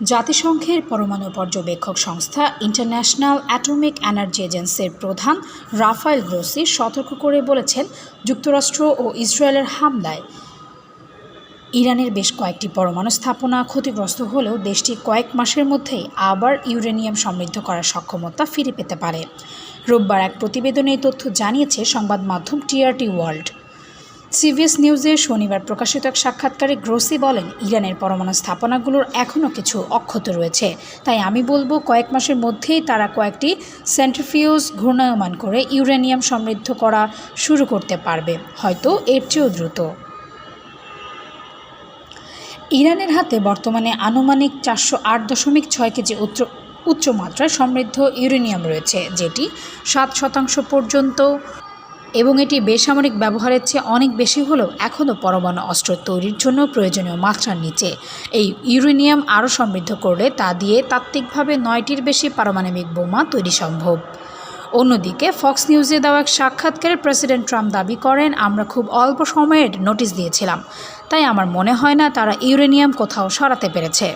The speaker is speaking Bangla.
জাতিসংঘের পরমাণু পর্যবেক্ষক সংস্থা ইন্টারন্যাশনাল অ্যাটমিক এনার্জি এজেন্সির প্রধান রাফায়েল গ্রোসি সতর্ক করে বলেছেন, যুক্তরাষ্ট্র ও ইসরায়েলের হামলায় ইরানের বেশ কয়েকটি পরমাণু স্থাপনা ক্ষতিগ্রস্ত হলেও দেশটি কয়েক মাসের মধ্যেই আবার ইউরেনিয়াম সমৃদ্ধ করার সক্ষমতা ফিরে পেতে পারে। রোববার এক প্রতিবেদনে এই তথ্য জানিয়েছে সংবাদ মাধ্যম টিআরটি ওয়ার্ল্ড। সিভিএস নিউজে শনিবার প্রকাশিত এক সাক্ষাৎকারে গ্রোসি বলেন, ইরানের পরমাণু স্থাপনাগুলোর এখনও কিছু অক্ষত রয়েছে। তাই আমি বলব, কয়েক মাসের মধ্যেই তারা কয়েকটি সেন্ট্রিফিউজ ঘূর্ণায়মান করে ইউরেনিয়াম সমৃদ্ধ করা শুরু করতে পারবে। হয়তো এর চেয়েও দ্রুত। ইরানের হাতে বর্তমানে আনুমানিক চারশো আট দশমিক ছয় কেজি উচ্চ উচ্চমাত্রায় সমৃদ্ধ ইউরেনিয়াম রয়েছে, যেটি সাত শতাংশ পর্যন্ত এবং এটি বেসামরিক ব্যবহারের চেয়ে অনেক বেশি হলেও এখনও পরমাণু অস্ত্র তৈরির জন্য প্রয়োজনীয় মাত্রার নিচে। এই ইউরেনিয়াম আরও সমৃদ্ধ করলে তা দিয়ে তাত্ত্বিকভাবে নয়টির বেশি পারমাণবিক বোমা তৈরি সম্ভব। অন্যদিকে ফক্স নিউজে দেওয়া এক সাক্ষাৎকারে প্রেসিডেন্ট ট্রাম্প দাবি করেন, আমরা খুব অল্প সময়ের নোটিশ দিয়েছিলাম, তাই আমার মনে হয় না তারা ইউরেনিয়াম কোথাও সরাতে পেরেছে।